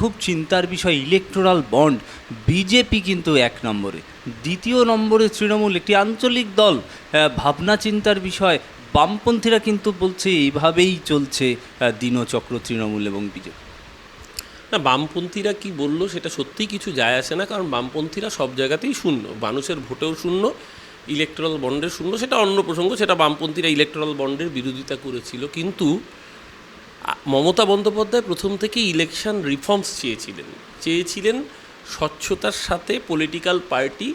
খুব চিন্তার বিষয় ইলেকটোরাল বন্ড বিজেপি কিন্তু এক নম্বরে। দ্বিতীয় নম্বরে তৃণমূল একটি আঞ্চলিক দল ভাবনা চিন্তার বিষয়, বামপন্থীরা কিন্তু বলছে এইভাবেই চলছে দিনচক্র তৃণমূল এবং বিজেপি না, বামপন্থীরা কি বলল সেটা সত্যিই কিছু যায় আসে না, কারণ বামপন্থীরা সব জায়গাতেই শূন্য। মানুষের ভোটেও শূন্য ইলেকট্রাল বন্ডের শূন্য, সেটা অন্য প্রসঙ্গ, সেটা বামপন্থীরা ইলেকট্রাল বন্ডের বিরোধিতা করেছিল। কিন্তু মমতা বন্দ্যোপাধ্যায় প্রথম থেকে ইলেকশন রিফর্মস চেয়েছিলেন। চেয়েছিলেন স্বচ্ছতার সাথে পলিটিক্যাল পার্টি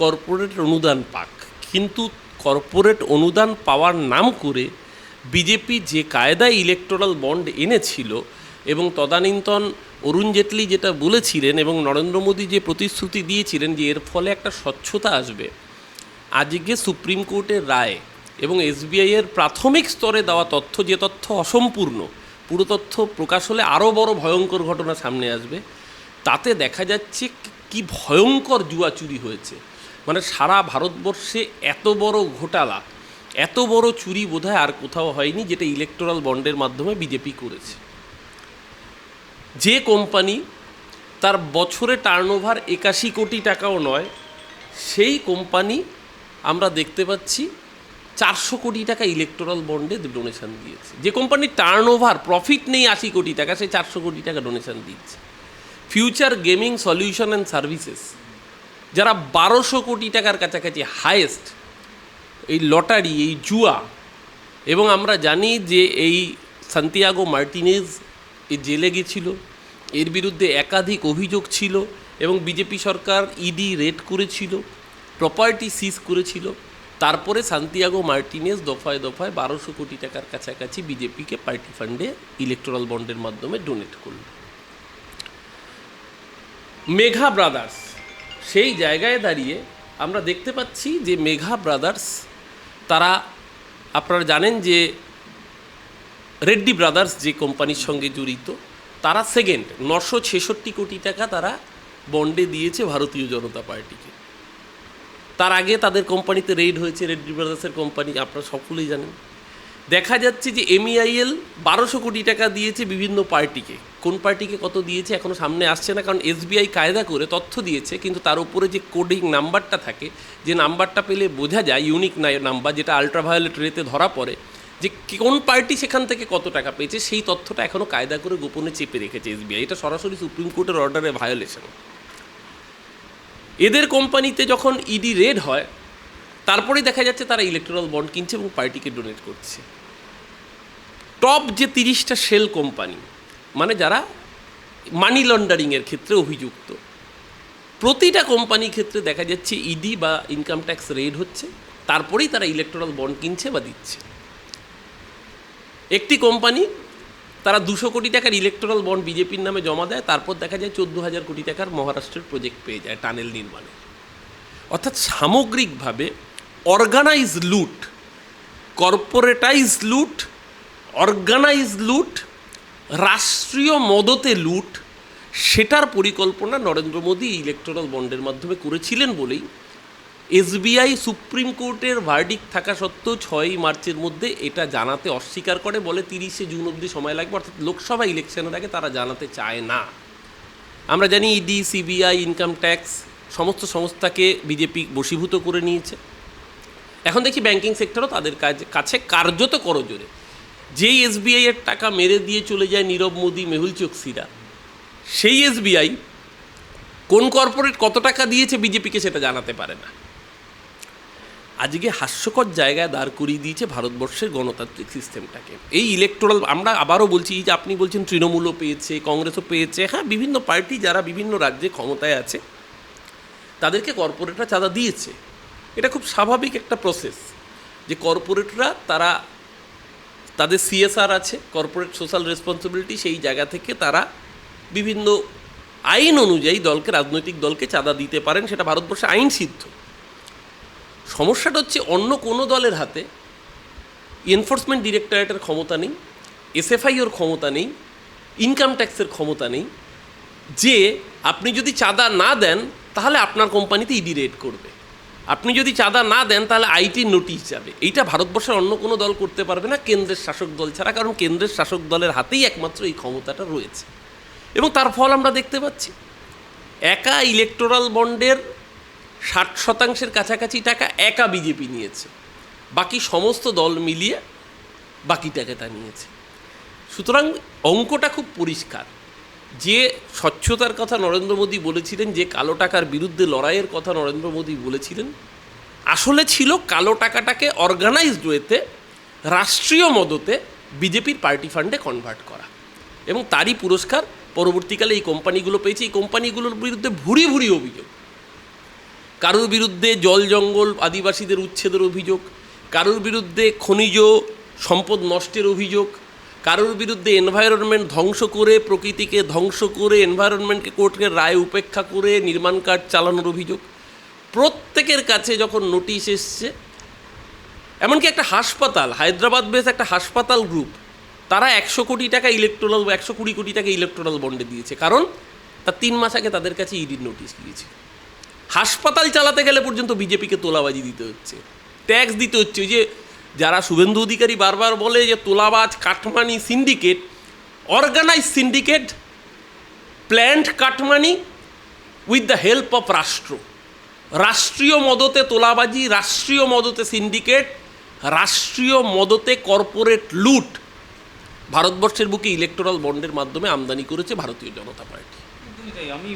কর্পোরেট অনুদান পাক। কিন্তু কর্পোরেট অনুদান পাওয়ার নাম করে বিজেপি যে কায়দায় ইলেকটোরাল বন্ড এনেছিল এবং তদানীন্তন অরুণ জেটলি যেটা বলেছিলেন এবং নরেন্দ্র মোদী যে প্রতিশ্রুতি দিয়েছিলেন যে এর ফলে একটা স্বচ্ছতা আসবে, আজকে সুপ্রিম কোর্টের রায় এবং এসবিআইয়ের প্রাথমিক স্তরে দেওয়া তথ্য, যে তথ্য অসম্পূর্ণ, পুরো তথ্য প্রকাশ হলে আরও বড় ভয়ঙ্কর ঘটনা সামনে আসবে। তাতে দেখা যাচ্ছে কি ভয়ঙ্কর জুয়া চুরি হয়েছে। মানে সারা ভারতবর্ষে এত বড় ঘোটালা, এত বড় চুরি বোধহয় আর কোথাও হয়নি, যেটা ইলেকটোরাল বন্ডের মাধ্যমে বিজেপি করেছে। যে কোম্পানি তার বছরে টার্নওভার একাশি কোটি টাকাও নয়, সেই কোম্পানি আমরা দেখতে পাচ্ছি চারশো কোটি টাকা ইলেকটোরাল বন্ডে ডোনেশন দিয়েছে। যে কোম্পানির টার্নওভার প্রফিট নেই আশি কোটি টাকা, সে চারশো কোটি টাকা ডোনেশন দিচ্ছে। Future gaming solution and services যারা বারোশো কোটি টাকার কাছাকাছি হায়েস্ট এই লটারি এই জুয়া, এবং আমরা জানি যে এই সান্তিয়াগো মার্টিনেজ এ জেলে গেছিল, এর বিরুদ্ধে একাধিক অভিযোগ ছিল, এবং বিজেপি সরকার ইডি রেড করেছিল প্রপার্টি সিজ করেছিল। তারপরে সান্তিয়াগো মার্টিনেস দফায় দফায় বারোশো কোটি টাকার কাছাকাছি বিজেপিকে পার্টি ফান্ডে ইলেকটোরাল বন্ডের মাধ্যমে ডোনেট করল। মেঘা ব্রাদার্স, সেই জায়গায় দাঁড়িয়ে আমরা দেখতে পাচ্ছি যে মেঘা ব্রাদার্স, তারা, আপনারা জানেন যে রেড্ডি ব্রাদার্স যে কোম্পানির সঙ্গে জড়িত, তারা সেকেন্ড নশো ছেষট্টি কোটি টাকা তারা বন্ডে দিয়েছে ভারতীয় জনতা পার্টিকে। তার আগে তাদের কোম্পানিতে রেড হয়েছে রেড্ডি ব্রাদার্সের কোম্পানি, আপনারা সকলেই জানেন। দেখা যাচ্ছে যে এমইআইএল বারোশো কোটি টাকা দিয়েছে বিভিন্ন পার্টিকে। কোন পার্টিকে কত দিয়েছে এখনও সামনে আসছে না, কারণ এসবিআই কায়দা করে তথ্য দিয়েছে, কিন্তু তার উপরে যে কোডিং নাম্বারটা থাকে, যে নাম্বারটা পেলে বোঝা যায় ইউনিক নাম্বার, যেটা আলট্রাভায়োলেট রেতে ধরা পড়ে, যে কোন পার্টি সেখান থেকে কত টাকা পেয়েছে, সেই তথ্যটা এখনও কায়দা করে গোপনে চেপে রেখেছে এসবিআই এটা সরাসরি সুপ্রিম কোর্টের অর্ডারে ভায়োলেশন এদের কোম্পানিতে যখন ইডি রেড হয় তারপরেই দেখা যাচ্ছে তারা ইলেকট্রাল বন্ড কিনছে এবং পার্টিকে ডোনেট করছে। টপ যে তিরিশটা শেল কোম্পানি মানে যারা মানি লন্ডারিংয়ের ক্ষেত্রে অভিযুক্ত, প্রতিটা কোম্পানির ক্ষেত্রে দেখা যাচ্ছে ইডি বা ইনকাম ট্যাক্স রেড হচ্ছে, তারপরেই তারা ইলেকট্রাল বন্ড কিনছে বা দিচ্ছে। একটি কোম্পানি তারা দুশো কোটি টাকার ইলেকট্রাল বন্ড বিজেপির নামে জমা দেয়, তারপর দেখা যায় চোদ্দ হাজার কোটি টাকার মহারাষ্ট্রের প্রজেক্ট পেয়ে যায় টানেল নির্মাণে। অর্থাৎ সামগ্রিকভাবে অর্গানাইজ লুট কর্পোরেটাইজ লুট অর্গানাইজ লুট রাষ্ট্রীয় মদতে লুট সেটার পরিকল্পনা নরেন্দ্র মোদী ইলেকট্রাল বন্ডের মাধ্যমে করেছিলেন বলেই এসবিআই সুপ্রিম কোর্টের ভার্ডিক থাকা সত্ত্বেও ছয়ই মার্চের মধ্যে এটা জানাতে অস্বীকার করে, বলে তিরিশে জুন অবধি সময় লাগবে, অর্থাৎ লোকসভা ইলেকশনের আগে তারা জানাতে চায় না। আমরা জানি ইডি সিবিআই ইনকাম ট্যাক্স সমস্ত সংস্থাকে বিজেপি বশীভূত করে নিয়েছে। এখন দেখি ব্যাংকিং সেক্টরও তাদের কাজ, কাছে কার্যত করজোরে। যেই এসবিআই এর টাকা মেরে দিয়ে চলে যায় নীরব মোদি, মেহুল চোকসিরা, সেই এসবিআই কোন কর্পোরেট কত টাকা দিয়েছে বিজেপিকে সেটা জানাতে পারে না। আজকে হাস্যকর জায়গায় দাঁড় করিয়ে দিয়েছে ভারতবর্ষের গণতান্ত্রিক সিস্টেমটাকে। এই ইলেকটোরাল আমরা আবারও বলছি যে আপনি বলছেন তৃণমূলও পেয়েছে, কংগ্রেসও পেয়েছে হ্যাঁ বিভিন্ন পার্টি যারা বিভিন্ন রাজ্যে ক্ষমতায় আছে, তাদেরকে কর্পোরেটরা চাঁদা দিয়েছে। এটা খুব স্বাভাবিক একটা প্রসেস যে কর্পোরেটরা তারা তাদের সিএসআর আছে কর্পোরেট সোশ্যাল রেসপন্সিবিলিটি সেই জায়গা থেকে তারা বিভিন্ন আইন অনুযায়ী দলকে, রাজনৈতিক দলকে চাঁদা দিতে পারেন, সেটা ভারতবর্ষে আইন সিদ্ধ সমস্যাটা হচ্ছে অন্য কোনো দলের হাতে এনফোর্সমেন্ট ডিরেক্টরেটের ক্ষমতা নেই এসএফআইওর ক্ষমতা নেই ইনকাম ট্যাক্সের ক্ষমতা নেই, যে আপনি যদি চাঁদা না দেন, তাহলে আপনার কোম্পানিতে ইডি রেড করবে। আপনি যদি চাঁদা না দেন, তাহলে আইটির নোটিশ যাবে। এইটা ভারতবর্ষের অন্য কোনো দল করতে পারবে না, কেন্দ্রের শাসক দল ছাড়া, কারণ কেন্দ্রের শাসক দলের হাতেই একমাত্র এই ক্ষমতাটা রয়েছে। এবং তার ফল আমরা দেখতে পাচ্ছি। একা ইলেকটোরাল বন্ডের ষাট শতাংশের কাছাকাছি টাকা একা বিজেপি নিয়েছে। বাকি সমস্ত দল মিলিয়ে বাকি টাকাটা নিয়েছে। সুতরাং অঙ্কটা খুব পরিষ্কার। যে স্বচ্ছতার কথা নরেন্দ্র মোদী বলেছিলেন, যে কালো টাকার বিরুদ্ধে লড়াইয়ের কথা নরেন্দ্র মোদী বলেছিলেন, আসলে ছিল কালো টাকাটাকে অর্গানাইজড ওয়েতে রাষ্ট্রীয় মদতে বিজেপির পার্টি ফান্ডে কনভার্ট করা। এবং তারই পুরস্কার পরবর্তীকালে এই কোম্পানিগুলো পেয়েছে। এই কোম্পানিগুলোর বিরুদ্ধে ভুরি ভুরি অভিযোগ। কারোর বিরুদ্ধে জল জঙ্গল আদিবাসীদের উচ্ছেদের অভিযোগ, কারোর বিরুদ্ধে খনিজ সম্পদ নষ্টের অভিযোগ, কারোর বিরুদ্ধে এনভায়রনমেন্ট ধ্বংস করে, প্রকৃতিকে ধ্বংস করে এনভায়রনমেন্টকে কোর্টের রায় উপেক্ষা করে নির্মাণ কাজ চালানোর অভিযোগ। প্রত্যেকের কাছে যখন নোটিশ এসছে, এমনকি একটা হাসপাতাল, হায়দ্রাবাদ বেস একটা হাসপাতাল গ্রুপ তারা একশো কোটি টাকা ইলেকট্রাল একশো কুড়ি কোটি টাকা ইলেকট্রাল বন্ডে দিয়েছে। কারণ তার তিন মাস আগে তাদের কাছে ইডির নোটিশ গিয়েছে হাসপাতাল চালাতে গেলে পর্যন্ত বিজেপিকে তোলাবাজি দিতে হচ্ছে। ট্যাক্স দিতে হচ্ছে। ওই যে যারা শুভেন্দু অধিকারী বারবার বলে যে তোলাবাজ cut money syndicate organise syndicate plant cut money with the help of রাষ্ট্র। রাষ্ট্রীয় মদতে তোলাবাজি, রাষ্ট্রীয় মদতে সিন্ডিকেট রাষ্ট্রীয় মদতে কর্পোরেট লুট। ভারতবর্ষের বুকে ইলেকটোরাল বন্ডের মাধ্যমে আমদানি করেছে ভারতীয় জনতা পার্টি। তাই। আমি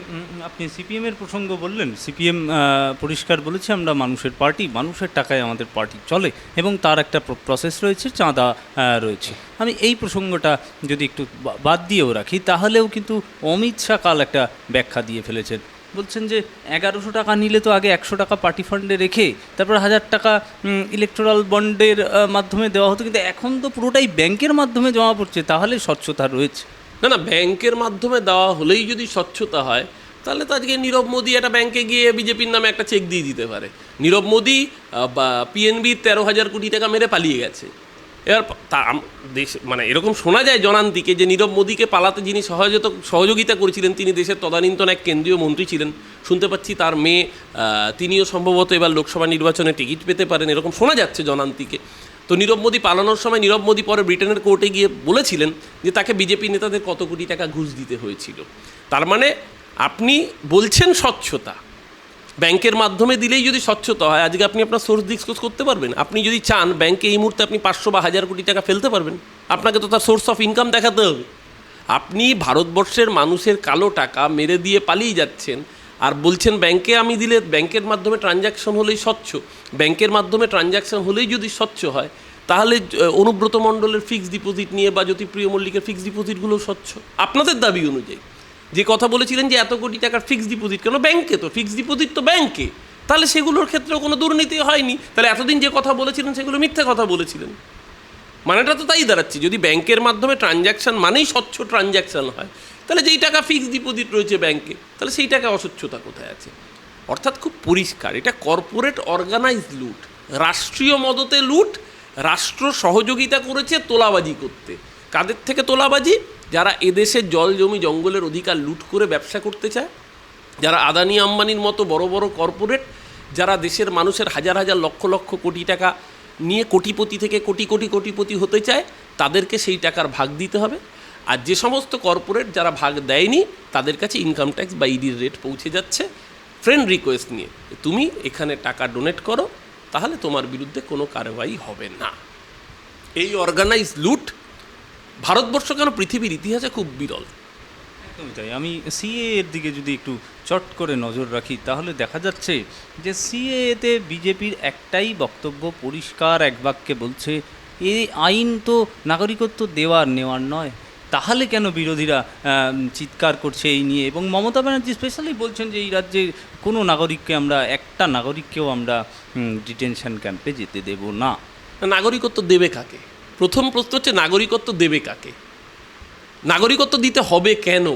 আপনি সিপিএম এর প্রসঙ্গ বললেন, সিপিএম পরিষ্কার বলেছে আমরা মানুষের পার্টি, মানুষের টাকায় আমাদের পার্টি চলে এবং তার একটা প্রসেস রয়েছে, চাঁদা রয়েছে। আমি এই প্রসঙ্গটা যদি একটু বাদ দিয়েও রাখি, তাহলেও কিন্তু অমিত শাহ কাল একটা ব্যাখ্যা দিয়ে ফেলেছেন। বলছেন যে, এগারোশো টাকা নিলে তো আগে একশো টাকা পার্টি ফান্ডে রেখে, তারপর হাজার টাকা ইলেকট্রাল বন্ডের মাধ্যমে দেওয়া হতো, কিন্তু এখন তো পুরোটাই ব্যাংকের মাধ্যমে জমা পড়ছে, তাহলে স্বচ্ছতা রয়েছে। না না, ব্যাংকের মাধ্যমে দেওয়া হলেই যদি স্বচ্ছতা হয়, তাহলে তো আজকে নীরব মোদী একটা ব্যাংকে গিয়ে বিজেপির নামে একটা চেক দিয়ে দিতে পারে। নীরব মোদী বা পিএনবি তেরো হাজার কোটি টাকা মেরে পালিয়ে গেছে। এবার তা দেশ মানে এরকম শোনা যায় জনান্তিকে যে নীরব মোদীকে পালাতে যিনি সহযোগিতা সহযোগিতা করেছিলেন, তিনি দেশের তদানীন্তন এক কেন্দ্রীয় মন্ত্রী ছিলেন। শুনতে পাচ্ছি তার মেয়ে তিনিও সম্ভবত এবার লোকসভা নির্বাচনে টিকিট পেতে পারেন, এরকম শোনা যাচ্ছে জনান্তিকে। তো নীরব মোদী পালানোর সময় নীরব মোদী পরে ব্রিটেনের কোর্টে গিয়ে বলেছিলেন যে তাকে বিজেপি নেতাদের কত কোটি টাকা ঘুষ দিতে হয়েছিল। তার মানে আপনি বলছেন স্বচ্ছতা। ব্যাংকের মাধ্যমে দিলেই যদি স্বচ্ছতা হয়, আজকে আপনি আপনার সোর্স ডিসক্লোজ করতে পারবেন। আপনি যদি চান ব্যাংকে এই মুহূর্তে আপনি পাঁচশো বা হাজার কোটি টাকা ফেলতে পারবেন। আপনাকে তো তার সোর্স অফ ইনকাম দেখাতে হবে। আপনি ভারতবর্ষের মানুষের কালো টাকা মেরে দিয়ে পালিয়ে যাচ্ছেন আর বলছেন ব্যাংকে আমি দিলে, ব্যাংকের মাধ্যমে ট্রানজ্যাকশন হলেই স্বচ্ছ। ব্যাংকের মাধ্যমে ট্রানজ্যাকশন হলেই যদি স্বচ্ছ হয়, তাহলে অনুব্রত মণ্ডলের ফিক্সড ডিপোজিট নিয়ে বা জ্যোতিপ্রিয় মল্লিকের ফিক্সড ডিপোজিটগুলো স্বচ্ছ। আপনাদের দাবি অনুযায়ী। যে কথা বলেছিলেন যে এত কোটি টাকার ফিক্সড ডিপোজিট কেন ব্যাংকে তো? ফিক্সড ডিপোজিট তো ব্যাংকে। তাহলে সেগুলোর ক্ষেত্রেও কোনো দুর্নীতি হয়নি। তাহলে এতদিন যে কথা বলেছিলেন, সেগুলো মিথ্যে কথা বলেছিলেন। মানেটা তো তাই দাঁড়াচ্ছে। যদি ব্যাংকের মাধ্যমে ট্রানজ্যাকশন মানেই স্বচ্ছ ট্রানজ্যাকশন হয়, তাহলে যেই টাকা ফিক্সড ডিপোজিট রয়েছে ব্যাংকে, তাহলে সেই টাকা অস্বচ্ছতা কোথায় আছে? অর্থাৎ খুব পরিষ্কার, এটা কর্পোরেট অর্গানাইজ লুট রাষ্ট্রীয় মদতে লুট রাষ্ট্র সহযোগিতা করেছে তোলাবাজি করতে। কাদের থেকে তোলাবাজি? যারা এদেশের জল জমি জঙ্গলের অধিকার লুট করে ব্যবসা করতে চায়, যারা আদানি আম্বানির মতো বড় বড় কর্পোরেট যারা দেশের মানুষের হাজার হাজার লক্ষ লক্ষ কোটি টাকা নিয়ে কোটিপতি থেকে কোটি কোটি কোটিপতি হতে চায়, তাদেরকে সেই টাকার ভাগ দিতে হবে। আর যে সমস্ত কর্পোরেট যারা ভাগ দেয়নি, তাদের কাছে ইনকাম ট্যাক্স বা ইডির রেট পৌঁছে যাচ্ছে। ফ্রেন্ড রিকোয়েস্ট নিয়ে তুমি এখানে টাকা ডোনেট করো, তাহলে তোমার বিরুদ্ধে কোনো কারবাই হবে না। এই অর্গানাইজ লুট ভারতবর্ষ কেন পৃথিবীর ইতিহাসে খুব বিরল? একদমই তাই। আমি সিএ এর দিকে যদি একটু চট করে নজর রাখি, তাহলে দেখা যাচ্ছে যে সিএতে বিজেপির একটাই বক্তব্য পরিষ্কার এক বাক্যে বলছে এই আইন তো নাগরিকত্ব দেওয়ার নেওয়ার নয়। তাহলে কেন বিরোধীরা চিৎকার করছে এই নিয়ে? এবং মমতা ব্যানার্জি স্পেশালি বলছেন যে এই রাজ্যে কোনো নাগরিককে আমরা, একটা নাগরিককেও আমরা ডিটেনশন ক্যাম্পে যেতে দেব না। নাগরিকত্ব দেবে কাকে? প্রথম প্রশ্ন হচ্ছে নাগরিকত্ব দেবে কাকে? নাগরিকত্ব দিতে হবে কেন?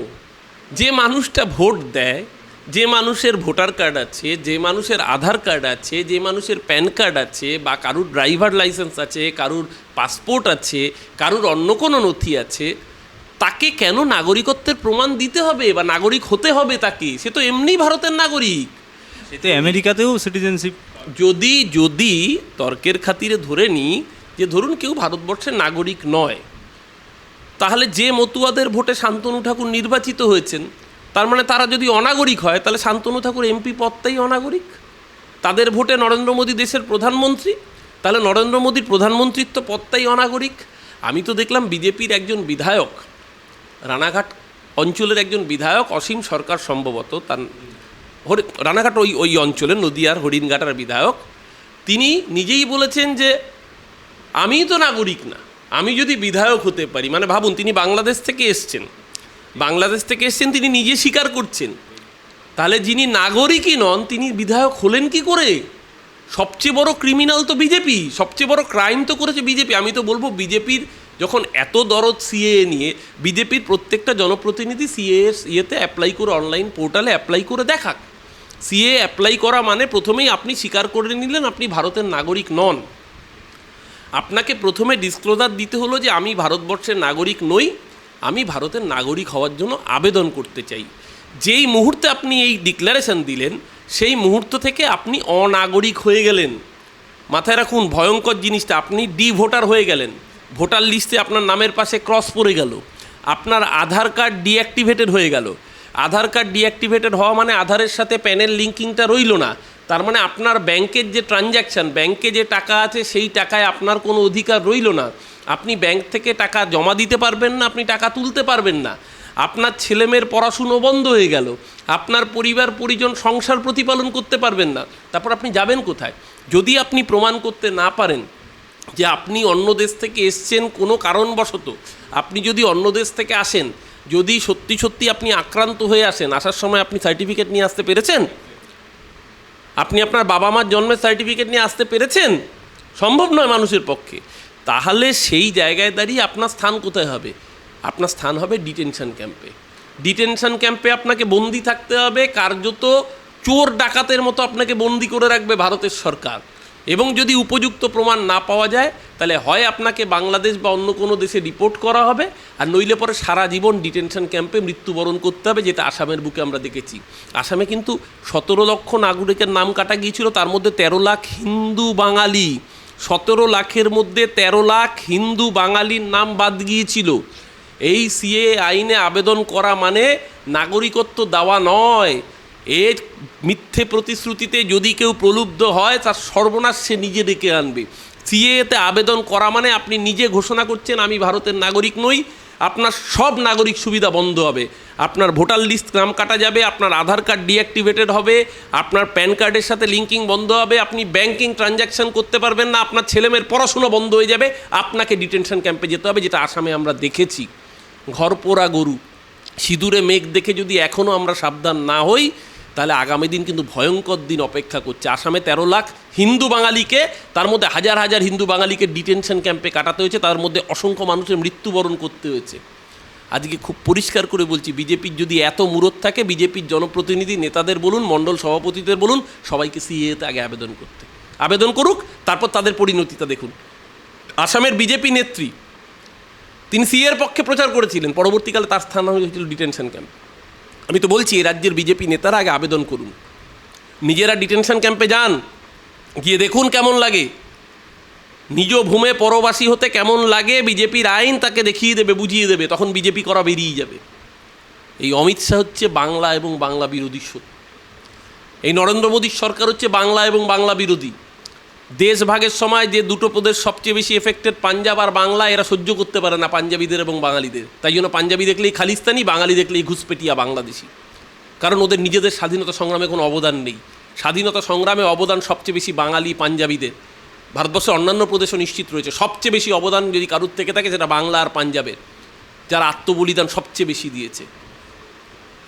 যে মানুষটা ভোট দেয়, যে মানুষের ভোটার কার্ড আছে, যে মানুষের আধার কার্ড আছে, যে মানুষের প্যান কার্ড আছে, বা কারুর ড্রাইভার লাইসেন্স আছে, কারুর পাসপোর্ট আছে, কারুর অন্য কোনো নথি আছে তাকে কেন নাগরিকত্বের প্রমাণ দিতে হবে বা নাগরিক হতে হবে তাকে? সে তো এমনি ভারতের নাগরিক। এতে আমেরিকাতেও সিটিজেনশিপ যদি যদি তর্কের খাতিরে ধরে নিই যে ধরুন কেউ ভারতবর্ষের নাগরিক নয় তাহলে যে মতুয়াদের ভোটে শান্তনু ঠাকুর নির্বাচিত হয়েছেন তার মানে তারা যদি অনাগরিক হয় তাহলে শান্তনু ঠাকুর এমপি পদটাই অনাগরিক? তাদের ভোটে নরেন্দ্র মোদী দেশের প্রধানমন্ত্রী? তাহলে নরেন্দ্র মোদীর প্রধানমন্ত্রিত্ব পদটাই অনাগরিক? আমি তো দেখলাম বিজেপির একজন বিধায়ক রানাঘাট অঞ্চলের একজন বিধায়ক অসীম সরকার সম্ভবত তার হরি, রানাঘাট ওই ওই অঞ্চলের নদিয়ার হরিণঘাটার বিধায়ক। তিনি নিজেই বলেছেন যে, আমি তো নাগরিক না, আমি যদি বিধায়ক হতে পারি। মানে ভাবুন, তিনি বাংলাদেশ থেকে এসছেন। বাংলাদেশ থেকে এসছেন, তিনি নিজে স্বীকার করছেন। তাহলে যিনি নাগরিকই নন, তিনি বিধায়ক হলেন কি করে? সবচেয়ে বড় ক্রিমিনাল তো বিজেপি, সবচেয়ে বড় ক্রাইম তো করেছে বিজেপি। আমি তো বলব, বিজেপির যখন এত দরদ সিএ নিয়ে বিজেপির প্রত্যেকটা জনপ্রতিনিধি সিএ ইয়েতে অ্যাপ্লাই করে অনলাইন পোর্টালে অ্যাপ্লাই করে দেখাক। সিএ অ্যাপ্লাই করা মানে প্রথমেই আপনি স্বীকার করে নিলেন আপনি ভারতের নাগরিক নন। আপনাকে প্রথমে ডিসক্লোজার দিতে হলো যে আমি ভারতবর্ষের নাগরিক নই, আমি ভারতের নাগরিক হওয়ার জন্য আবেদন করতে চাই। যেই মুহূর্তে আপনি এই ডিক্লারেশন দিলেন, সেই মুহূর্ত থেকে আপনি অনাগরিক হয়ে গেলেন। মাথায় রাখুন, ভয়ঙ্কর জিনিসটা, আপনি ডি ভোটার হয়ে গেলেন। ভোটার লিস্টে আপনার নামের পাশে ক্রস পড়ে গেল। আপনার আধার কার্ড ডিঅ্যাক্টিভেটেড হয়ে গেল। আধার কার্ড ডিঅ্যাক্টিভেটেড হওয়া মানে আধারের সাথে প্যানেল লিঙ্কিংটা রইল না। তার মানে আপনার ব্যাংকের যে ট্রানজ্যাকশান, ব্যাংকে যে টাকা আছে সেই টাকায় আপনার কোনো অধিকার রইল না। আপনি ব্যাংক থেকে টাকা জমা দিতে পারবেন না, আপনি টাকা তুলতে পারবেন না। আপনার ছেলেমেয়ের পড়াশুনো বন্ধ হয়ে গেল। আপনার পরিবার, পরিজন, সংসার প্রতিপালন করতে পারবেন না। তারপর আপনি যাবেন কোথায়? যদি আপনি প্রমাণ করতে না পারেন যে আপনি অন্য দেশ থেকে এসছেন কোনো কারণবশত, আপনি যদি অন্য দেশ থেকে আসেন, যদি সত্যি সত্যি আপনি আক্রান্ত হয়ে আসেন, আসার সময় আপনি সার্টিফিকেট নিয়ে আসতে পেরেছেন? আপনি আপনার বাবা মার জন্মের সার্টিফিকেট নিয়ে আসতে পেরেছেন? সম্ভব নয় মানুষের পক্ষে। তাহলে সেই জায়গায় দাঁড়িয়ে আপনার স্থান কোথায় হবে? আপনার স্থান হবে ডিটেনশন ক্যাম্পে। ডিটেনশন ক্যাম্পে আপনাকে বন্দি থাকতে হবে, কার্যত চোর ডাকাতের মতো আপনাকে বন্দি করে রাখবে ভারতের সরকার। এবং যদি উপযুক্ত প্রমাণ না পাওয়া যায়, তাহলে হয় আপনাকে বাংলাদেশ বা অন্য কোনো দেশে রিপোর্ট করা হবে, আর নইলে পরে সারা জীবন ডিটেনশন ক্যাম্পে মৃত্যুবরণ করতে হবে, যেটা আসামের বুকে আমরা দেখেছি। আসামে কিন্তু সতেরো লক্ষ নাগরিকের নাম কাটা গিয়েছিল, তার মধ্যে তেরো লাখ হিন্দু বাঙালি। সতেরো লাখের মধ্যে তেরো লাখ হিন্দু বাঙালির নাম বাদ গিয়েছিল। এই সিএ আইনে আবেদন করা মানে নাগরিকত্ব দেওয়া নয়। এর মিথ্যে প্রতিশ্রুতিতে যদি কেউ প্রলুব্ধ হয়, তার সর্বনাশ সে নিজে ডেকে আনবে। সিএতে আবেদন করা মানে আপনি নিজে ঘোষণা করছেন, আমি ভারতের নাগরিক নই, আপনার সব নাগরিক সুবিধা বন্ধ হবে। আপনার ভোটার লিস্ট নাম কাটা যাবে, আপনার আধার কার্ড ডিঅ্যাক্টিভেটেড হবে, আপনার প্যান কার্ডের সাথে লিঙ্কিং বন্ধ হবে, আপনি ব্যাংকিং ট্রানজ্যাকশন করতে পারবেন না, আপনার ছেলেমেয়ের পড়াশুনো বন্ধ হয়ে যাবে, আপনাকে ডিটেনশন ক্যাম্পে যেতে হবে, যেটা আসামে আমরা দেখেছি। ঘর পোড়া গরু, সিঁদুরে মেঘ দেখে যদি এখনও আমরা সাবধান না হই তাহলে আগামী দিন কিন্তু ভয়ঙ্কর দিন অপেক্ষা করছে। আসামে তেরো লাখ হিন্দু বাঙালিকে, তার মধ্যে হাজার হাজার হিন্দু বাঙালিকে ডিটেনশন ক্যাম্পে কাটাতে হয়েছে, তার মধ্যে অসংখ্য মানুষের মৃত্যুবরণ করতে হয়েছে। আজকে খুব পরিষ্কার করে বলছি, বিজেপির যদি এত মুরত থাকে, বিজেপির জনপ্রতিনিধি নেতাদের বলুন, মণ্ডল সভাপতিদের বলুন, সবাইকে সিএতে আগে আবেদন করতে। আবেদন করুক, তারপর তাদের পরিণতিটা দেখুন। আসামের বিজেপি নেত্রী, তিনি সিএর পক্ষে প্রচার করেছিলেন, পরবর্তীকালে তার স্থান হয়েছিল ডিটেনশন ক্যাম্প আমি তো বলছি, এই রাজ্যের বিজেপি নেতারা আগে আবেদন করুন। নিজেরা ডিটেনশন ক্যাম্পে যান, গিয়ে দেখুন কেমন লাগে। নিজ ভূমে পরবাসী হতে কেমন লাগে, বিজেপির আইন তাকে দেখিয়ে দেবে, বুঝিয়ে দেবে, তখন বিজেপি করা বেরিয়ে যাবে। এই অমিত শাহ হচ্ছে বাংলা এবং বাংলা বিরোধী এই নরেন্দ্র মোদীর সরকার হচ্ছে বাংলা এবং বাংলা বিরোধী। দেশ ভাগের সময় যে দুটো প্রদেশ সবচেয়ে বেশি এফেক্টেড পাঞ্জাব আর বাংলা, এরা সহ্য করতে পারে না পাঞ্জাবিদের এবং বাঙালিদের। তাই জন্য পাঞ্জাবি দেখলেই খালিস্তানি, বাঙালি দেখলেই ঘুষপেটিয়া বাংলাদেশি। কারণ ওদের নিজেদের স্বাধীনতা সংগ্রামে কোনো অবদান নেই। স্বাধীনতা সংগ্রামে অবদান সবচেয়ে বেশি বাঙালি, পাঞ্জাবিদের। ভারতবর্ষের অন্যান্য প্রদেশও নিশ্চিত রয়েছে। সবচেয়ে বেশি অবদান যদি কারুর থেকে থাকে, সেটা বাংলা আর পাঞ্জাবের, যারা আত্মবলিদান সবচেয়ে বেশি দিয়েছে।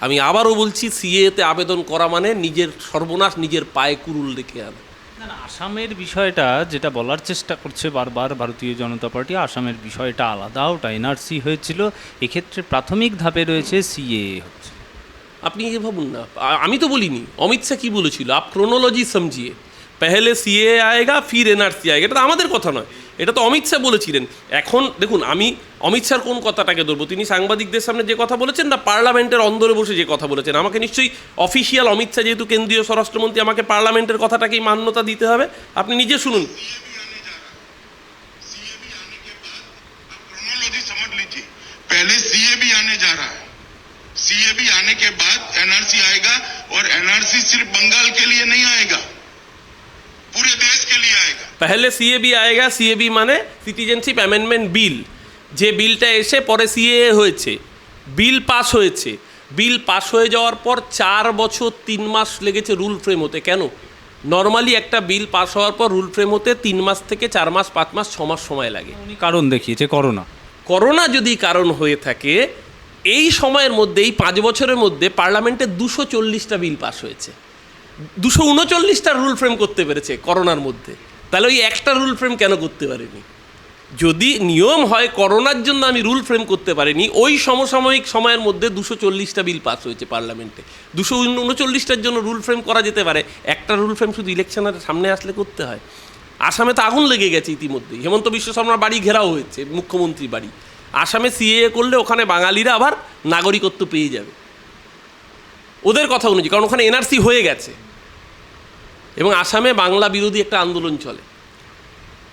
আমি আবারও বলছি সিএতে আবেদন করা মানে নিজের সর্বনাশ, নিজের পায়ে কুরুল রেখে আনা। আসামের বিষয়টা যেটা বলার চেষ্টা করছে বারবার ভারতীয় জনতা পার্টি, আসামের বিষয়টা আলাদা, ওটা এনআরসি হয়েছিল, এক্ষেত্রে প্রাথমিক ধাপে রয়েছে সিএ হচ্ছে। আপনি এ ভাবুন না? আমি তো বলিনি, অমিত শাহ কী বলেছিল? আপ ক্রোনোলজি সমঝিয়ে, পেহলে সিএ আয়েগা, ফির এনআরসি আয়েগা, এটা তো আমাদের কথা নয়। এটা তো অমিত শাহ বলেছিলেন এখন দেখুন আমি অমিত শাহর কোন কথাটাকে ধরবো তিনি সাংবাদিকদের সামনে যে কথা বলেছেন না পার্লামেন্টের অন্দরে বসে যে কথা বলেছেন আমাকে নিশ্চয়ই অফিসিয়াল অমিত শাহ যেহেতু কেন্দ্রীয় স্বরাষ্ট্রমন্ত্রী আমাকে পার্লামেন্টের কথাটাকেই মান্যতা দিতে হবে আপনি নিজে শুনুন सीए भी आने जा रहा है सीए भी आने के बाद आप क्रोनोलॉजी समझ लीजिए पहले सीए भी आने जा रहा है सीए भी आने के बाद एनआरसी आएगा और एनआरसी सिर्फ बंगाल के लिए नहीं आएगा पूरे देश के लिए आएगा তাহলে সিএবি আয়েগা সিএবি মানে সিটিজেনশিপ অ্যামেন্ডমেন্ট বিল যে বিলটা এসে পরে সিএ হয়েছে। বিল পাস হয়েছে। বিল পাস হয়ে যাওয়ার পর চার বছর তিন মাস লেগেছে রুল ফ্রেম হতে কেন? নর্মালি একটা বিল পাস হওয়ার পর রুল ফ্রেম হতে তিন মাস থেকে চার মাস পাঁচ মাস ছ মাস সময় লাগে। কারণ দেখিয়েছে করোনা। করোনা যদি কারণ হয়ে থাকে এই সময়ের মধ্যে এই পাঁচ বছরের মধ্যে পার্লামেন্টে দুশো চল্লিশটা বিল পাস হয়েছে। দুশো উনচল্লিশটা রুল ফ্রেম করতে পেরেছে করোনার মধ্যে। তাহলে ওই একটা রুল ফ্রেম কেন করতে পারেনি? যদি নিয়ম হয় করোনার জন্য আমি রুল ফ্রেম করতে পারিনি, ওই সমসাময়িক সময়ের মধ্যে দুশো চল্লিশটা বিল পাস হয়েছে পার্লামেন্টে দুশো উনচল্লিশটার জন্য রুল ফ্রেম করা যেতে পারে। একটা রুল ফ্রেম শুধু ইলেকশনের সামনে আসলে করতে হয়। আসামে তো আগুন লেগে গেছে ইতিমধ্যেই। হেমন্ত বিশ্ব শর্মার বাড়ি ঘেরাও হয়েছে মুখ্যমন্ত্রী বাড়ি। আসামে সিএ করলে ওখানে বাঙালিরা আবার নাগরিকত্ব পেয়ে যাবে। ওদের কথা অনুযায়ী, কারণ ওখানে এনআরসি হয়ে গেছে। এবং আসামে বাংলা বিরোধী একটা আন্দোলন চলে।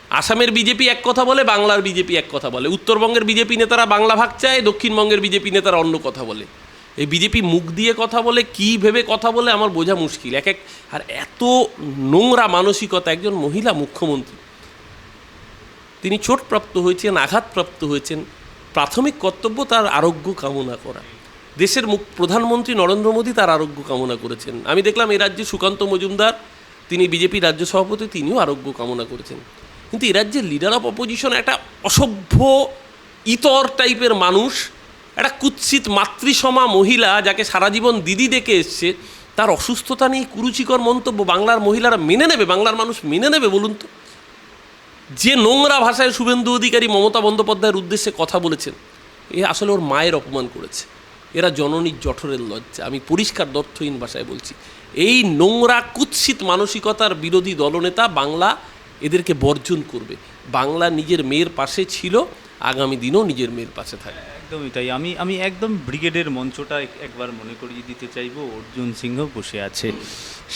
আসামের বিজেপি এক কথা বলে, বাংলার বিজেপি এক কথা বলে। উত্তরবঙ্গের বিজেপি নেতারা বাংলা ভাগ চায়, দক্ষিণবঙ্গের বিজেপি নেতারা অন্য কথা বলে। এই বিজেপি মুখ দিয়ে কথা বলে, কি ভেবে কথা বলে আমার বোঝা মুশকিল। এক এক আর এত নোংরা মানসিকতা একজন মহিলা মুখ্যমন্ত্রী। তিনি চোটপ্রাপ্ত হয়েছেন, আঘাতপ্রাপ্ত হয়েছেন, প্রাথমিক কর্তব্য তার আরোগ্য কামনা করা। দেশের মুখ প্রধানমন্ত্রী নরেন্দ্র মোদী তার আরোগ্য কামনা করেছেন। আমি দেখলাম এই রাজ্যে সুকান্ত মজুমদার তিনি বিজেপি রাজ্য সভাপতি, তিনিও আরোগ্য কামনা করেছেন। কিন্তু এই রাজ্যের লিডার অফ অপোজিশন একটা অসভ্য ইতর টাইপের মানুষ, একটা কুৎসিত মাতৃসমা মহিলা যাকে সারা জীবন দিদি ডেকে এসছে, তার অসুস্থতা নিয়ে কুরুচিকর মন্তব্য বাংলার মহিলারা মেনে নেবে, বাংলার মানুষ মেনে নেবে বলুন তো? যে নোংরা ভাষায় শুভেন্দু অধিকারী মমতা বন্দ্যোপাধ্যায়ের উদ্দেশ্যে কথা বলেছেন, এ আসলে ওর মায়ের অপমান করেছে। এরা জননীর জঠরের লজ্জা। আমি পরিষ্কার দর্থহীন ভাষায় বলছি এই নোংরা, কুৎসিত মানসিকতার বিরোধী দলনেতা বাংলা এদেরকে বর্জন করবে। বাংলা নিজের মেয়ের পাশে ছিল, আগামী দিনও নিজের মেয়ের পাশে থাকবে। একদমই তাই। আমি আমি একদম ব্রিগেডের মঞ্চটা একবার মনে করিয়ে দিতে চাইব। অর্জুন সিংহ বসে আছে।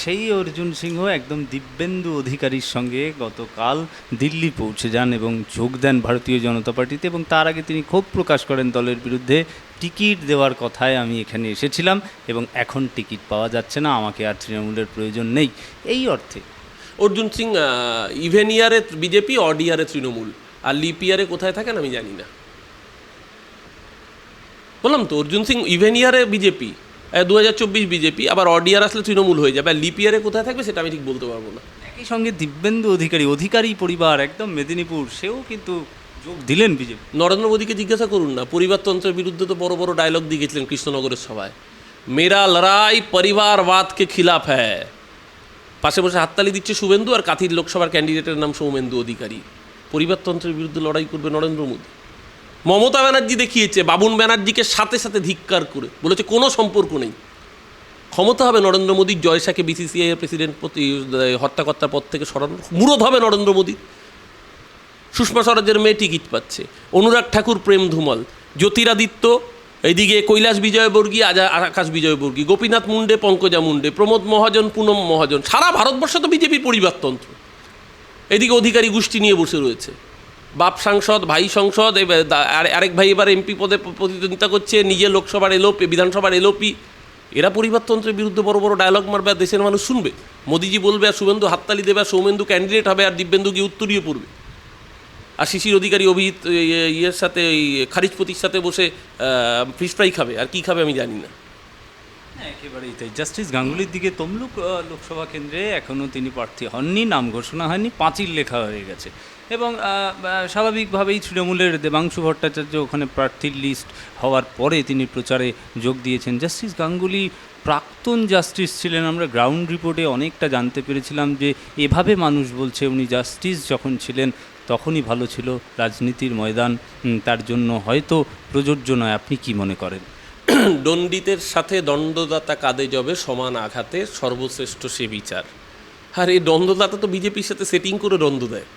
সেই অর্জুন সিংহ একদম দিব্যেন্দু অধিকারীর সঙ্গে গতকাল দিল্লি পৌঁছে যান এবং যোগ দেন ভারতীয় জনতা পার্টিতে এবং তার আগে তিনি ক্ষোভ প্রকাশ করেন দলের বিরুদ্ধে। টিকিট দেওয়ার কথায় আমি এখানে এসেছিলাম এবং এখন টিকিট পাওয়া যাচ্ছে না, আমাকে আর তৃণমূলের প্রয়োজন নেই। এই অর্থে। অর্জুন সিং ইভেন ইয়ারে বিজেপি, অড ইয়ারে তৃণমূল। আর লিপ ইয়ারে কোথায় থাকেন আমি জানি না। বললাম তো, অর্জুন সিং, ইভেন ইয়ারে বিজেপি। দু হাজার চব্বিশ বিজেপি আবার অড ইয়ার আসলে তৃণমূল হয়ে যাবে। আর লিপ ইয়ারে কোথায় থাকবে সেটা আমি ঠিক বলতে পারব না। একই সঙ্গে দিব্যেন্দু অধিকারী অধিকারী পরিবার একদম মেদিনীপুর সেও কিন্তু যোগ দিলেন বিজেপি। নরেন্দ্র মোদীকে জিজ্ঞাসা করুন না পরিবারতন্ত্রের বিরুদ্ধে তো বড় বড় ডায়লগ দিয়ে গেছিলেন কৃষ্ণনগরের সভায়। মেরা লড়াই পরিবারবাদকে খিলাফ হ্যায় পাশে বসে হাততালি দিচ্ছে শুভেন্দু আর কাথির লোকসভার ক্যান্ডিডেটের নাম সৌমেন্দু অধিকারী। পরিবারতন্ত্রের বিরুদ্ধে লড়াই করবে নরেন্দ্র মোদী। মমতা ব্যানার্জি দেখিয়েছে, বাবুন ব্যানার্জিকে সাথে সাথে ধিক্কার করে। বলেছে, কোনো সম্পর্ক নেই। ক্ষমতা হবে নরেন্দ্র মোদীর জয়সাকে বিসিসিআই এর প্রেসিডেন্ট প্রতি হত্যাকর্তার পদ থেকে সরানো। মুরদ হবে নরেন্দ্র মোদী সুষমা স্বরাজের মেয়ে টিকিট পাচ্ছে। অনুরাগ ঠাকুর, প্রেম ধুমল। জ্যোতিরাদিত্য, এইদিকে কৈলাস বিজয়বর্গী, আজা আকাশ বিজয়বর্গী। গোপীনাথ মুন্ডে, পঙ্কজা মুন্ডে। প্রমোদ মহাজন, পুনম মহাজন। সারা ভারতবর্ষ তো বিজেপির পরিবারতন্ত্র। এদিকে অধিকারী গোষ্ঠী নিয়ে বসে রয়েছে। বাপ সাংসদ ভাই সংসদ আরেক ভাই এবার এমপি পদে প্রতিদ্বন্দ্বিতা করছে নিজে লোকসভার এলোপি বিধানসভার এলোপি এরা পরিবারতন্ত্রের বিরুদ্ধে বড় বড় ডায়লগ মারবে আর দেশের মানুষ শুনবে। মোদিজি বলবে আর শুভেন্দু হাততালি দেবে আর সৌমেন্দু ক্যান্ডিডেট হবে আর দিব্যেন্দু গিয়ে উত্তরিয়ে পড়বে। আর শিশির অধিকারী অভিজিৎ ইয়ে- ইয়ের সাথে ওই খারিজপতির সাথে বসে ফিশ ফ্রাই খাবে। আর কি খাবে আমি জানি না। হ্যাঁ, একেবারেই তাই। জাস্টিস গাঙ্গুলির দিকে তমলুক লোকসভা কেন্দ্রে এখনও তিনি প্রার্থী হননি নাম ঘোষণা হয়নি পাঁচিল লেখা হয়ে গেছে। এবং স্বাভাবিকভাবেই তৃণমূলের দেবাংশু ভট্টাচার্য ওখানে প্রার্থীর লিস্ট হওয়ার পরে তিনি প্রচারে যোগ দিয়েছেন। জাস্টিস গাঙ্গুলি প্রাক্তন জাস্টিস ছিলেন। আমরা গ্রাউন্ড রিপোর্টে অনেকটা জানতে পেরেছিলাম যে এভাবে মানুষ বলছে, উনি জাস্টিস যখন ছিলেন তখনই ভালো ছিল রাজনীতির ময়দান তার জন্য হয়তো প্রযোজ্য নয়। আপনি কি মনে করেন? দণ্ডিতের সাথে দণ্ডদাতা কাঁধে যাবে সমান আঘাতে সর্বশ্রেষ্ঠ সে বিচার। আর এই দ্বন্দ্বদাতা তো বিজেপির সাথে সেটিং করে দ্বন্দ্ব দেয়।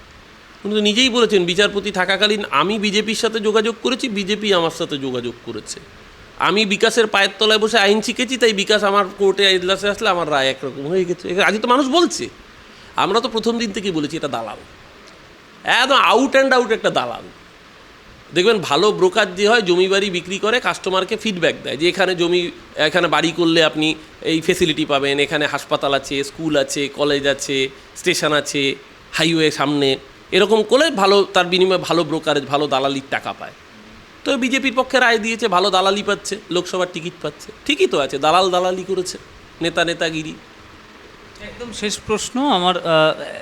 উনি তো নিজেই বলেছেন, বিচারপতি থাকাকালীন আমি বিজেপির সাথে যোগাযোগ করেছি, বিজেপি আমার সাথে যোগাযোগ করেছে। আমি বিকাশের পায়ের তলায় বসে আইন শিখেছি, তাই বিকাশ আমার কোর্টে এজলাসে আসলে আমার রায় একরকম হয়ে গেছে। আজকে তো মানুষ বলছে। আমরা তো প্রথম দিন থেকেই বলেছি, এটা দালাল। একদম আউট অ্যান্ড আউট একটা দালাল। দেখবেন ভালো ব্রোকার যে হয়, জমি বাড়ি বিক্রি করে কাস্টমারকে ফিডব্যাক দেয় যে এখানে জমি, এখানে বাড়ি করলে আপনি এই ফেসিলিটি পাবেন, এখানে হাসপাতাল আছে স্কুল আছে কলেজ আছে স্টেশন আছে হাইওয়ে সামনে। এরকম করলে ভালো তার বিনিময়ে ভালো ব্রোকারেজ ভালো দালালির টাকা পায়। তো বিজেপির পক্ষে রায় দিয়েছে ভালো দালালি পাচ্ছে লোকসভার টিকিট পাচ্ছে। ঠিকই তো আছে দালাল দালালি করেছে নেতা নেতাগিরি। একদম শেষ প্রশ্ন আমার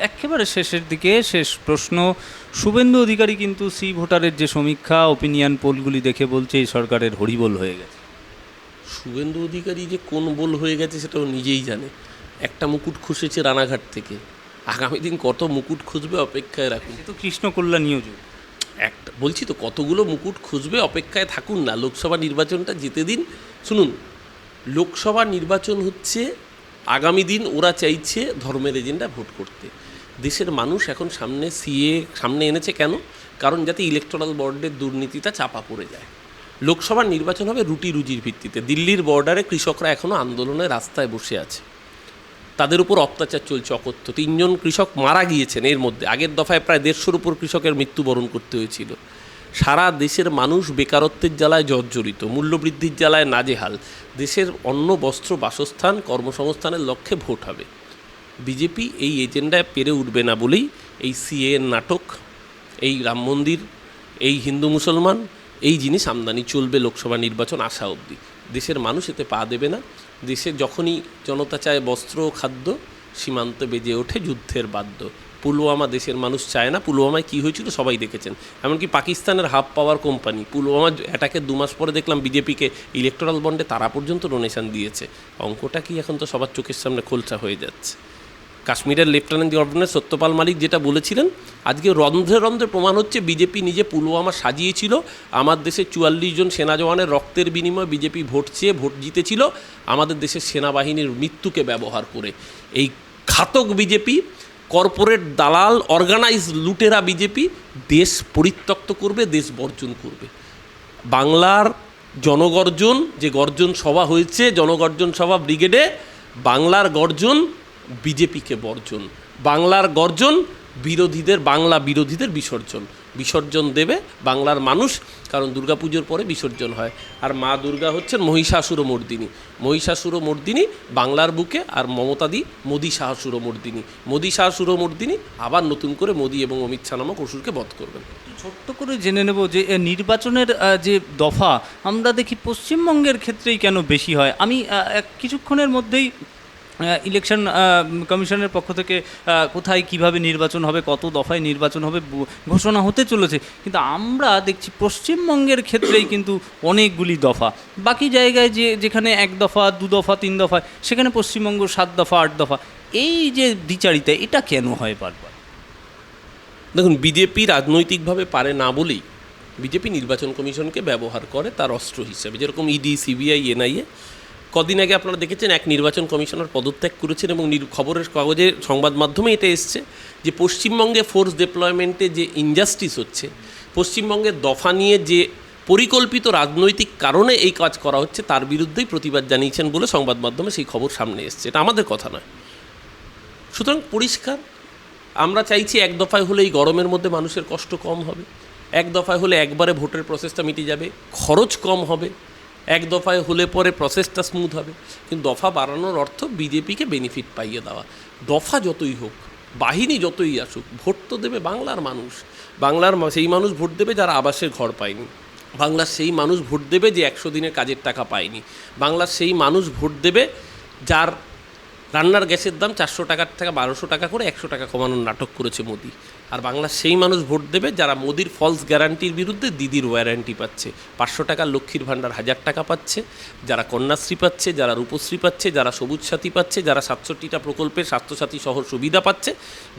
একেবারে শেষের দিকে শেষ প্রশ্ন। শুভেন্দু অধিকারী কিন্তু সি ভোটারের যে সমীক্ষা ওপিনিয়ন পোলগুলি দেখে বলছে এই সরকারের হরিবোল হয়ে গেছে। শুভেন্দু অধিকারী যে কোন বল হয়ে গেছে সেটাও নিজেই জানে। একটা মুকুট খুঁজেছে রানাঘাট থেকে। আগামী দিন কত মুকুট খুঁজবে অপেক্ষায় রাখুন। তো কৃষ্ণ কল্যাণ নিয়োজন একটা বলছি তো কতগুলো মুকুট খুঁজবে অপেক্ষায় থাকুন না। লোকসভা নির্বাচনটা যেতে দিন। শুনুন লোকসভা নির্বাচন হচ্ছে আগামী দিন ওরা চাইছে ধর্মের এজেন্ডা ভোট করতে। দেশের মানুষ এখন সামনে সিএ সামনে এনেছে কেন? কারণ যাতে ইলেকট্রাল বর্ডের দুর্নীতিটা চাপা পড়ে যায়। লোকসভার নির্বাচন হবে রুটি রুজির ভিত্তিতে। দিল্লির বর্ডারে কৃষকরা এখনও আন্দোলনের রাস্তায় বসে আছে। তাদের উপর অত্যাচার চলছে অকথ্য। তিনজন কৃষক মারা গিয়েছেন এর মধ্যে। আগের দফায় প্রায় দেড়শোর উপর কৃষকের মৃত্যুবরণ করতে হয়েছিল। সারা দেশের মানুষ বেকারত্বের জ্বালায় জর্জরিত। মূল্যবৃদ্ধির জ্বালায় নাজেহাল। দেশের অন্ন, বস্ত্র, বাসস্থান, কর্মসংস্থানের লক্ষ্যে ভোট হবে। বিজেপি এই এজেন্ডায় পেরে উঠবে না বলেই এই সিএ নাটক, এই রাম মন্দির, এই হিন্দু মুসলমান, এই জিনিস আমদানি চলবে লোকসভা নির্বাচন আসা অবধি। দেশের মানুষ এতে পা দেবে না। দেশে যখনই জনতা চায় বস্ত্র ও খাদ্য, সীমান্ত বেজে ওঠে যুদ্ধের বাদ্য। পুলওয়ামা দেশের মানুষ চায় না। পুলওয়ামায় কী হয়েছিল সবাই দেখেছেন। এমনকি পাকিস্তানের হাফ পাওয়ার কোম্পানি, পুলওয়ামা অ্যাটাকের দু মাস পরে দেখলাম বিজেপিকে ইলেকট্রাল বন্ডে তারা পর্যন্ত ডোনেশন দিয়েছে। অঙ্কটা কি এখন তো সবার চোখের সামনে খোলসা হয়ে যাচ্ছে। কাশ্মীরের লেফটেন্যান্ট গভর্নর সত্যপাল মালিক যেটা বলেছিলেন, আজকে রন্ধ্রে রন্ধ্রে প্রমাণ হচ্ছে বিজেপি নিজে পুলওয়ামা সাজিয়েছিল। আমার দেশে চুয়াল্লিশ জন সেনা জওয়ানের রক্তের বিনিময়ে বিজেপি ভোট চেয়ে ভোট জিতেছিল। আমাদের দেশের সেনাবাহিনীর মৃত্যুকে ব্যবহার করে। এই ঘাতক বিজেপি, কর্পোরেট দালাল অর্গানাইজ লুটেরা বিজেপি দেশ পরিত্যক্ত করবে, দেশ বর্জন করবে। বাংলার জনগর্জন, যে গর্জন সভা হয়েছে, জনগর্জন সভা ব্রিগেডে বাংলার গর্জন বিজেপিকে বর্জন। বাংলার গর্জন, বিরোধীদের, বাংলা বিরোধীদের বিসর্জন। বিসর্জন দেবে বাংলার মানুষ, কারণ দুর্গাপুজোর পরে বিসর্জন হয়। আর মা দুর্গা হচ্ছেন মহিষাসুর মর্দিনী মহিষাসুর মর্দিনী বাংলার বুকে আর মমতাদি মোদী শাহসুর মর্দিনী মোদী শাহসুর মর্দিনী আবার নতুন করে মোদী এবং অমিত শাহ নামক অসুরকে বধ করবেন। ছোট্ট করে জেনে নেব যে নির্বাচনের যে দফা, আমরা দেখি পশ্চিমবঙ্গের ক্ষেত্রেই কেন বেশি হয়? আমি কিছুক্ষণের মধ্যেই ইলেকশন কমিশনের পক্ষ থেকে কোথায় কীভাবে নির্বাচন হবে, কত দফায় নির্বাচন হবে ঘোষণা হতে চলেছে। কিন্তু আমরা দেখছি পশ্চিমবঙ্গের ক্ষেত্রেই কিন্তু অনেকগুলি দফা। বাকি জায়গায় যে, যেখানে এক দফা, দু দফা, তিন দফা, সেখানে পশ্চিমবঙ্গ সাত দফা, আট দফা। এই যে দ্বিচারিতা, এটা কেন হয় বারবার? দেখুন, বিজেপি রাজনৈতিকভাবে পারে না বলেই বিজেপি নির্বাচন কমিশনকে ব্যবহার করে তার অস্ত্র হিসেবে। যেরকম ইডি, সিবিআই, এনআইএ কদিন আগে আপনারা দেখেছেন এক নির্বাচন কমিশনার পদত্যাগ করেছেন এবং খবরের কাগজে সংবাদ মাধ্যমে এটা এসছে যে পশ্চিমবঙ্গে ফোর্স ডেপ্লয়মেন্টে যে ইনজাস্টিস হচ্ছে পশ্চিমবঙ্গের দফা নিয়ে যে পরিকল্পিত রাজনৈতিক কারণে এই কাজ করা হচ্ছে, তার বিরুদ্ধেই প্রতিবাদ জানিয়েছেন বলে সংবাদ মাধ্যমে সেই খবর সামনে এসছে। এটা আমাদের কথা নয়। সুতরাং পরিষ্কার, আমরা চাইছি এক দফায় হলে এই গরমের মধ্যে মানুষের কষ্ট কম হবে, এক দফায় হলে একবারে ভোটের প্রসেসটা মিটে যাবে, খরচ কম হবে এক দফায় হলে পরে প্রসেসটা স্মুথ হবে। কিন্তু দফা বাড়ানোর অর্থ বিজেপিকে বেনিফিট পাইয়ে দেওয়া। দফা যতই হোক, বাহিনী যতই আসুক, ভোট তো দেবে বাংলার মানুষ। বাংলার সেই মানুষ ভোট দেবে যারা আবাসের ঘর পায়নি। বাংলার সেই মানুষ ভোট দেবে যে একশো দিনের কাজের টাকা পায়নি। বাংলার সেই মানুষ ভোট দেবে যার রান্নার গ্যাসের দাম চারশো টাকার থেকে বারোশো টাকা করে একশো টাকা কমানোর নাটক করেছে মোদি। আর বাংলার সেই মানুষ ভোট দেবে যারা মোদির ফলস গ্যারান্টির বিরুদ্ধে দিদির ওয়ারেন্টি পাচ্ছে। পাঁচশো টাকা লক্ষ্মীর ভাণ্ডার হাজার টাকা পাচ্ছে, যারা কন্যাশ্রী পাচ্ছে, যারা রূপশ্রী পাচ্ছে, যারা সবুজ সাথী পাচ্ছে, যারা সাতষট্টিটা প্রকল্পের স্বাস্থ্যসাথী সহ সুবিধা পাচ্ছে,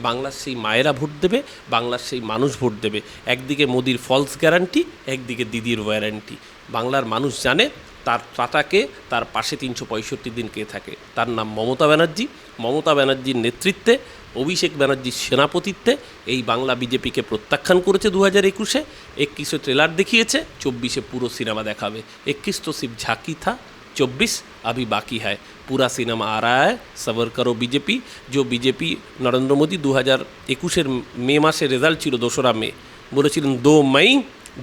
বাংলার সেই মায়েরা ভোট দেবে, বাংলার সেই মানুষ ভোট দেবে। একদিকে মোদির ফলস গ্যারান্টি একদিকে দিদির ওয়ারেন্টি বাংলার মানুষ জানে তার টাটাকে তার পাশে তিনশো পঁয়ষট্টি দিন কে থাকে তার নাম মমতা ব্যানার্জি মমতা ব্যানার্জির নেতৃত্বে অভিষেক ব্যানার্জির সেনাপতিত্বে এই বাংলা বিজেপিকে প্রত্যাখ্যান করেছে দু হাজার একুশে একত্রিশে ট্রেলার দেখিয়েছে চব্বিশে পুরো সিনেমা দেখাবে একত্রিশ তো সিফ ঝাঁকি থা চব্বিশ अभी बाकी है पूरा सिनेमा आ रहा है सबर करो बीजेपी जो बीजेपी নরেন্দ্র মোদী দু হাজার একুশের মে মাসে রেজাল্ট ছিল দোসরা মে বলেছিলেন দো মই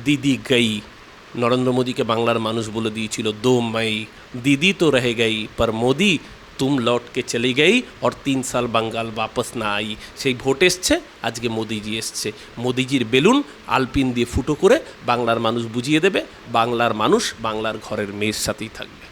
দিদি গই নরেন্দ্র মোদীকে বাংলার মানুষ বলে দিয়েছিল, দো মাই দিদি তো রহে গাই, পর মোদি তুম লটকে চলে গাই আর তিন সাল বাঙ্গাল বাপস না আই। সেই ভোট এসছে, আজকে মোদিজি এসছে। মোদিজির বেলুন আলপিন দিয়ে ফুটো করে বাংলার মানুষ বুঝিয়ে দেবে, বাংলার মানুষ বাংলার ঘরের মেয়ের সাথেই থাকবে।